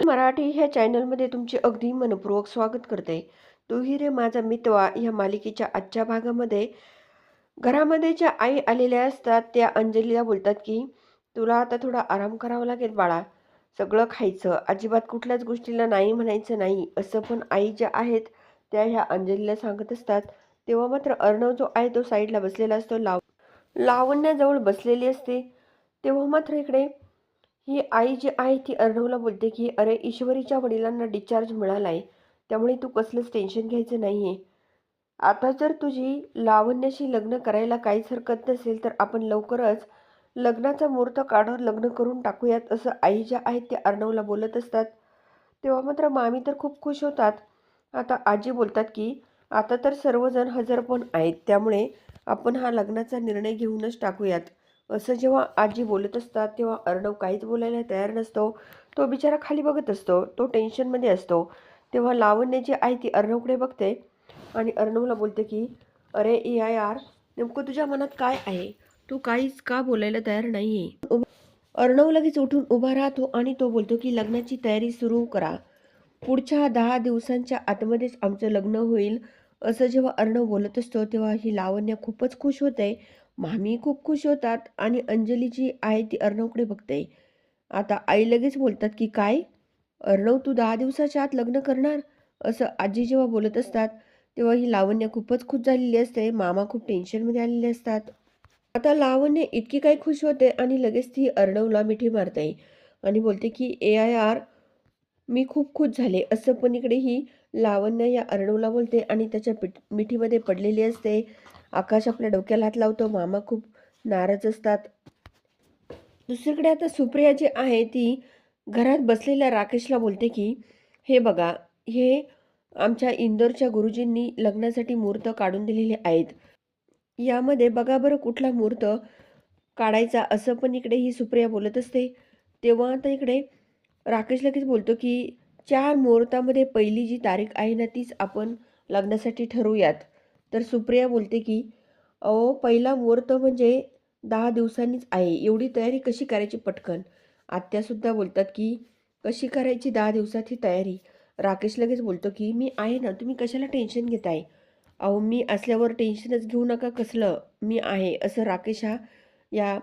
मराठी ह्या चॅनलमध्ये तुमचे अगदी मनपूर्वक स्वागत करते. तुही रे माझा मितवा ह्या मालिकेच्या आजच्या भागामध्ये. घरामध्ये ज्या आई आलेल्या असतात त्या अंजलीला बोलतात की तुला आता थोडा आराम करावा लागेल बाळा. सगळं खायचं. अजिबात कुठल्याच गोष्टीला नाही म्हणायचं नाही. असं पण आई ज्या आहेत त्या ह्या अंजलीला सांगत असतात. तेव्हा मात्र अर्णव जो आहे तो साईडला बसलेला असतो. लाव लावण्याजवळ बसलेली असते. तेव्हा मात्र इकडे ही आई जी आहे ती अर्णवला बोलते की अरे ईश्वरीच्या वडिलांना डिस्चार्ज मिळाला आहे त्यामुळे तू कसलंच टेन्शन घ्यायचं नाही आहे आता जर तुझी लावण्याशी लग्न करायला काहीच हरकत नसेल तर आपण लवकरच लग्नाचा मुहूर्त काढून लग्न करून टाकूयात असं आई ज्या आहेत त्या अर्णवला बोलत असतात. तेव्हा मात्र मामी तर खूप खुश होतात. आता आजी बोलतात की आता तर सर्वजण हजर पण आहेत त्यामुळे आपण हा लग्नाचा निर्णय घेऊनच टाकूयात. असं जेव्हा आजी बोलत असतात तेव्हा अर्णव काहीच बोलायला तयार नसतो. तो बिचारा खाली बघत असतो. तो टेन्शनमध्ये असतो. तेव्हा लावण्य जी आहे ती अर्णवकडे बघते आणि अर्णवला बोलते की अरे ए आय आर नेमकं तुझ्या मनात काय आहे? तू काहीच का बोलायला तयार नाही आहे अर्णव लगेच उठून उभा राहतो आणि तो बोलतो की लग्नाची तयारी सुरू करा. पुढच्या दहा दिवसांच्या आतमध्येच आमचं लग्न होईल. असं जेव्हा अर्णव बोलत असतो तेव्हा ही लावण्य खूपच खुश होते मामी खूप खुश होतात आणि अंजली जी आहे ती अर्णवकडे बघते. आता आई लगेच बोलतात की काय? अर्णव तू दहा दिवसाच्या आत लग्न करणार? असं आजी जेव्हा बोलत असतात तेव्हा ही लावण्य खूपच खुश झालेली असते. मामा खूप टेन्शनमध्ये आलेले असतात. आता लावण्य इतकी काही खुश होते आणि लगेच ती अर्णवला मिठी मारते आणि बोलते की ए आय आर मी खूप खुश झाले. असं पण इकडे ही लावण्य या अर्णवला बोलते आणि त्याच्या पिठ मिठीमध्ये पडलेली असते. आकाश आपल्या डोक्याला हात लावतो. मामा खूप नाराज असतात. दुसरीकडे आता सुप्रिया जी आहे ती घरात बसलेल्या राकेशला बोलते की हे बघा हे आमच्या इंदोरच्या गुरुजींनी लग्नासाठी मुहूर्त काढून दिलेले आहेत. यामध्ये बघा बरं कुठला मुहूर्त काढायचा असं पण इकडे ही सुप्रिया बोलत असते. तेव्हा आता इकडे राकेश लगेच बोलतो की चार मुहूर्तामध्ये पहिली जी तारीख आहे ना तीच आपण लग्नासाठी ठरवूयात. तर सुप्रिया बोलते की अहो पहिला मुहूर्त म्हणजे दहा दिवसांनीच आहे. एवढी तयारी कशी करायची पटकन? आत्यासुद्धा बोलतात की कशी करायची दहा दिवसात ही तयारी? राकेश लगेच बोलतो की मी आहे ना तुम्ही कशाला टेन्शन घेताय? अहो मी असल्यावर टेन्शनच घेऊ नका कसलं. मी आहे असं राकेश हा या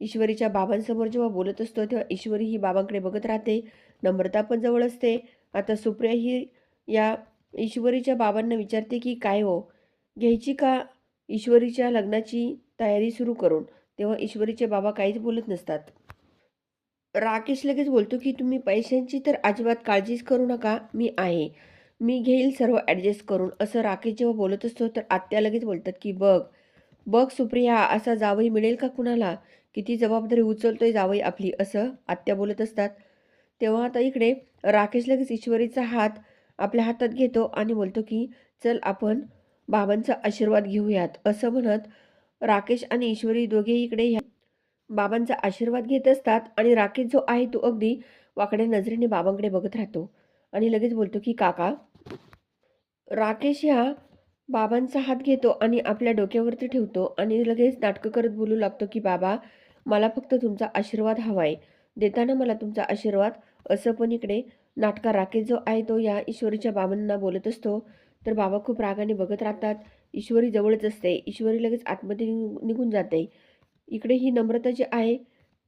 ईश्वरीच्या बाबांसमोर जेव्हा बोलत असतो तेव्हा ईश्वरी ही बाबांकडे बघत राहते. नम्रता पण जवळ असते. आता सुप्रिया ही या ईश्वरीच्या बाबांना विचारते की काय हो? घ्यायची का? ईश्वरीच्या लग्नाची तयारी सुरू करून. तेव्हा ईश्वरीचे बाबा काहीच बोलत नसतात. राकेश लगेच बोलतो की तुम्ही पैशांची तर अजिबात काळजीच करू नका. मी आहे. मी घेईल सर्व ॲडजस्ट करून. असं राकेश जेव्हा बोलत असतो तर आत्या लगेच बोलतात की बघ बघ सुप्रिया असा जावई मिळेल का कुणाला? किती जबाबदारी उचलतोय जावई आपली. असं आत्या बोलत असतात. तेव्हा आता इकडे राकेश लगेच ईश्वरीचा हात आपल्या हातात घेतो आणि बोलतो की चल आपण बाबांचा आशीर्वाद घेऊयात असं म्हणत राकेश आणि ईश्वरी दोघेही इकडे ह्या बाबांचा आशीर्वाद घेत असतात आणि राकेश जो आहे तो अगदी वाकड्या नजरेने बाबांकडे बघत राहतो आणि लगेच बोलतो की काका राकेश ह्या बाबांचा हात घेतो आणि आपल्या डोक्यावरती ठेवतो आणि लगेच नाटकं करत बोलू लागतो की बाबा मला फक्त तुमचा आशीर्वाद हवा आहे देताना मला तुमचा आशीर्वाद असं पण इकडे नाटका राकेश जो आहे तो या ईश्वरीच्या बाबांना बोलत असतो. तर बाबा खूप रागाने बघत राहतात. ईश्वरी जवळच असते. ईश्वरी लगेच आतमध्ये निघून निघून जाते. इकडे ही नम्रता जी आहे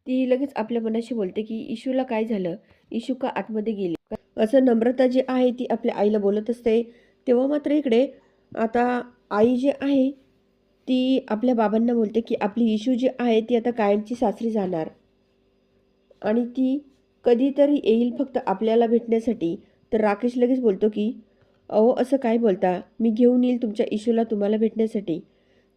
ती लगेच आपल्या मनाशी बोलते की इशूला काय झालं? इशू का आतमध्ये गेली? असं नम्रता जी आहे ती आपल्या आईला बोलत असते. तेव्हा मात्र इकडे आता आई जी आहे ती आपल्या बाबांना बोलते की आपली इशू जी आहे ती आता कायमची सासरी जाणार. आणि ती कधीतरी येईल फक्त आपल्याला भेटण्यासाठी. तर राकेश लगेच बोलतो की अहो असं काय बोलता? मी घेऊन येईल तुमच्या इशूला तुम्हाला भेटण्यासाठी.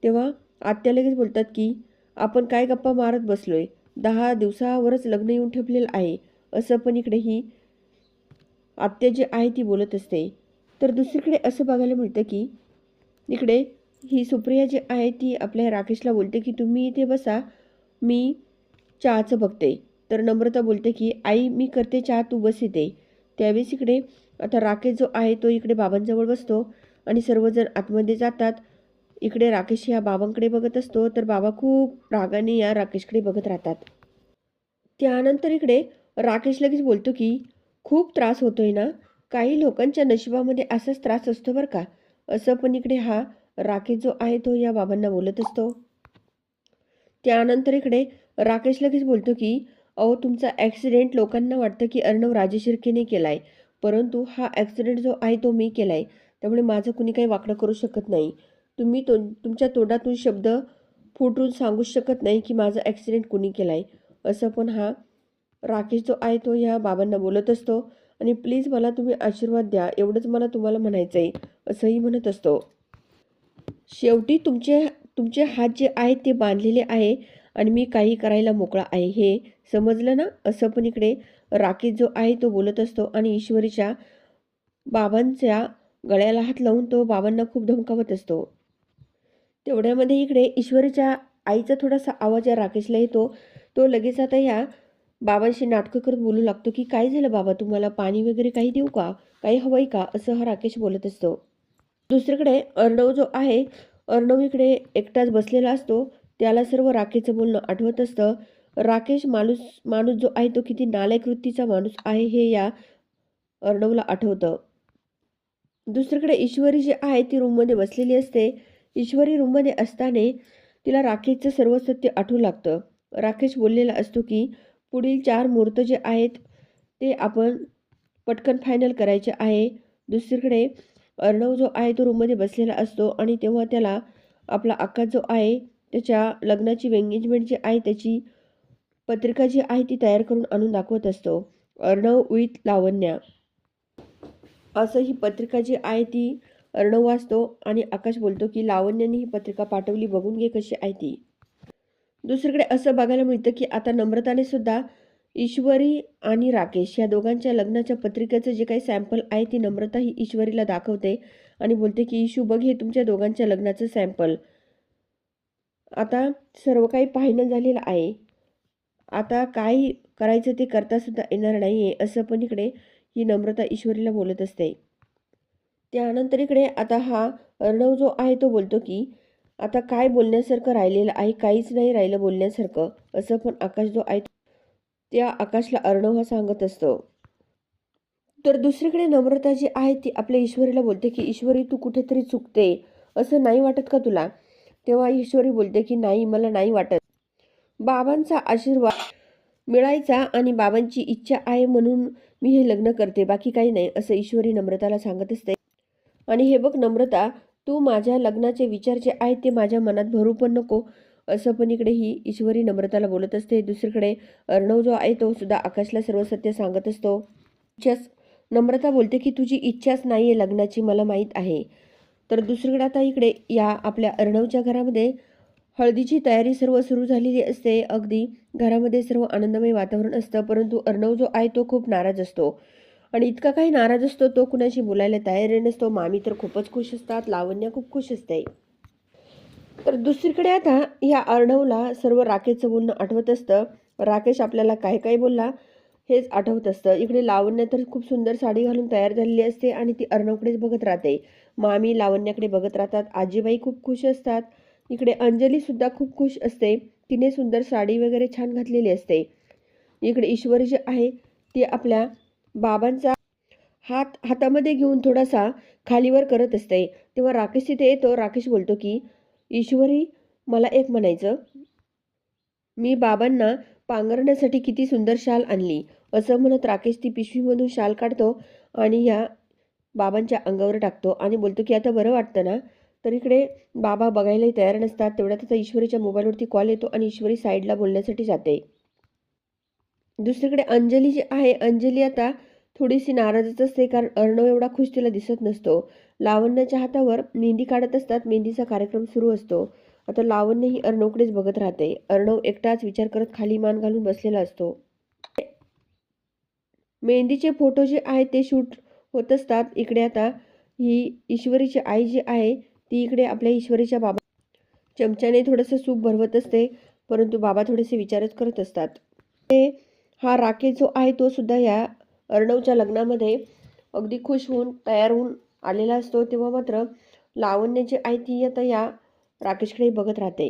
तेव्हा आत्या लगेच बोलतात की आपण काय गप्पा मारत बसलोय? दहा दिवसावरच लग्न येऊन ठेपलेलं आहे. असं पण इकडे ही आत्या जी आहे ती बोलत असते. तर दुसरीकडे असं बघायला मिळतं की इकडे ही सुप्रिया जी आहे ती आपल्या राकेशला बोलते की तुम्ही इथे बसा. मी चहाचं बघते. तर नम्रता बोलते की आई मी करते चहा तू बस इथे. त्यावेळेस इकडे आता राकेश जो आहे तो इकडे बाबांजवळ बसतो आणि सर्वजण आतमध्ये जातात. इकडे राकेश या बाबांकडे बघत असतो तर बाबा खूप रागाने या राकेशकडे बघत राहतात. त्यानंतर इकडे राकेश लगेच बोलतो की खूप त्रास होतोय ना? काही लोकांच्या नशिबामध्ये असाच त्रास असतो बरं का? असं पण इकडे हा राकेश जो आहे तो या बाबांना बोलत असतो. त्यानंतर इकडे राकेश लगेच बोलतो की अहो तुमचा ॲक्सिडेंट लोकांना वाटतं की अर्णव राजेशिर्केने केला आहे परंतु हा ॲक्सिडेंट जो आहे तो मी केला आहे त्यामुळे माझं कुणी काही वाकडं करू शकत नाही. तुम्ही तो तुमच्या तोंडातून शब्द फुटून सांगू शकत नाही की माझा ॲक्सिडेंट कुणी केला आहे असं पण हा राकेश जो आहे तो ह्या बाबांना बोलत असतो. आणि प्लीज मला तुम्ही आशीर्वाद द्या. एवढंच मला तुम्हाला म्हणायचं आहे असंही म्हणत असतो. शेवटी तुमचे तुमचे हात जे आहेत ते बांधलेले आहे. आणि मी काही करायला मोकळा आहे. हे समजलं ना? असं पण इकडे राकेश जो आहे तो बोलत असतो आणि ईश्वरीच्या बाबांच्या गळ्याला हात लावून तो बाबांना खूप धमकावत असतो. तेवढ्यामध्ये इकडे ईश्वरीच्या आईचा थोडासा आवाज या राकेशला येतो. तो लगेच आता या बाबांशी नाटकं करत बोलू लागतो की काय झालं बाबा? तुम्हाला पाणी वगैरे काही देऊ का? काही हवंय का? असं हा राकेश बोलत असतो. दुसरीकडे अर्णव जो आहे अर्णव इकडे एकटाच बसलेला असतो. त्याला सर्व राखेचं बोलणं आठवत असतं. राकेश माणूस माणूस जो आहे तो किती नालायक वृत्तीचा माणूस आहे हे या अर्णवला आठवतं. दुसरीकडे ईश्वरी जी आहे ती रूममध्ये बसलेली असते. ईश्वरी रूममध्ये असताना तिला राकेशचं सर्व सत्य आठवू लागतं. राकेश बोललेला असतो की पुढील चार मुहूर्त जे आहेत ते आपण पटकन फायनल करायचे आहे. दुसरीकडे अर्णव जो आहे तो रूममध्ये बसलेला असतो आणि तेव्हा त्याला आपला आकाश जो आहे त्याच्या लग्नाची एंगेजमेंट जी आहे त्याची पत्रिका जी आहे ती तयार करून आणून दाखवत असतो. अर्णव विथ लावण्या. असं ही पत्रिका जी आहे ती अर्णव वाचतो आणि आकाश बोलतो की लावण्याने ही पत्रिका पाठवली बघून घे कशी आहे ती. दुसरीकडे असं बघायला मिळतं की आता नम्रताने सुद्धा ईश्वरी आणि राकेश या दोघांच्या लग्नाच्या पत्रिकेचं जे काही सॅम्पल आहे ती नम्रता ही ईश्वरीला दाखवते आणि बोलते की ईशू बघ हे तुमच्या दोघांच्या लग्नाचं सॅम्पल आता सर्व काही पाहिणं झालेलं आहे. आता काय करायचं ते करता सुद्धा येणार नाही आहे असं पण इकडे ही नम्रता ईश्वरीला बोलत असते. त्यानंतर इकडे आता हा अर्णव जो आहे तो बोलतो की आता काय बोलण्यासारखं राहिलेलं आहे काहीच नाही राहिलं बोलण्यासारखं असं पण आकाश जो आहे त्या आकाशला अर्णव हा सांगत असतो. तर दुसरीकडे नम्रता जी आहे ती आपल्या ईश्वरीला बोलते की ईश्वरी तू कुठेतरी चुकते असं नाही वाटत का तुला? तेव्हा ईश्वरी बोलते की नाही मला नाही वाटत. बाबांचा आशीर्वाद मिळायचा आणि बाबांची इच्छा आहे म्हणून मी हे लग्न करते बाकी काही नाही असं ईश्वरी नम्रताला सांगत असते. आणि हे बघ नम्रता तू माझ्या लग्नाचे विचार जे आहेत ते माझ्या मनात भरू पण नको असं पण इकडे ही ईश्वरी नम्रताला बोलत असते. दुसरीकडे अर्णव जो आहे तो सुद्धा आकाशला सर्व सत्य सांगत असतो. इच्छाच नम्रता बोलते की तुझी इच्छाच नाही आहे लग्नाची मला माहीत आहे. तर दुसरीकडे आता इकडे या आपल्या अर्णवच्या घरामध्ये हळदीची तयारी सर्व सुरू झालेली असते. अगदी घरामध्ये सर्व आनंदमय वातावरण असतं परंतु अर्णव जो आहे तो खूप नाराज असतो. आणि इतका काही नाराज असतो तो कुणाशी बोलायला तयारी नसतो. मामी तर खूपच खुश असतात लावण्या खूप खुश असते. तर दुसरीकडे आता या अर्णवला सर्व राकेशचं बोलणं आठवत असतं. राकेश आपल्याला काय काय बोलला? हेच आठवत असतं. इकडे लावण्य तर खूप सुंदर साडी घालून तयार झालेली असते आणि ती अर्णवकडेच बघत राहते. मामी लावण्याकडे बघत राहतात. आजीबाई खूप खुश असतात. इकडे अंजलीसुद्धा खूप खुश असते. तिने सुंदर साडी वगैरे छान घातलेली असते. इकडे ईश्वरी जे आहे ती आपल्या बाबांचा हात हातामध्ये घेऊन थोडासा खालीवर करत असते. तेव्हा राकेश तिथे येतो. राकेश बोलतो की ईश्वरी मला एक म्हणायचं. मी बाबांना पांघरण्यासाठी किती सुंदर शाल आणली. असं म्हणत राकेश ती पिशवीमधून शाल काढतो आणि ह्या बाबांच्या अंगावर टाकतो आणि बोलतो की आता बरं वाटतं ना? तर इकडे बाबा बघायलाही तयार नसतात तेवढ्यात आता ईश्वरीच्या मोबाईलवरती कॉल येतो आणि ईश्वरी साईडला बोलण्यासाठी जाते. दुसरीकडे अंजली जी आहे अंजली आता थोडीशी नाराजच असते कारण अर्णव एवढा खुश तिला दिसत नसतो. लावण्याच्या हातावर मेहंदी काढत असतात मेहंदीचा कार्यक्रम सुरू असतो. आता लावण्य ही अर्णवकडेच बघत राहते. अर्णव एकटाच विचार करत खाली मान घालून बसलेला असतो. मेहंदीचे फोटो जे आहेत ते शूट होत असतात. इकडे आता ही ईश्वरीची आई जी आहे ती इकडे आपल्या ईश्वरीच्या बाबा चमच्याने थोडंसं सूप भरवत असते परंतु बाबा थोडेसे विचारच करत असतात. ते हा राकेश जो आहे तो सुद्धा या अर्णवच्या लग्नामध्ये अगदी खुश होऊन तयार होऊन आलेला असतो. तेव्हा मात्र लावण्य जी आहे ती आता या राकेशकडे बघत राहते.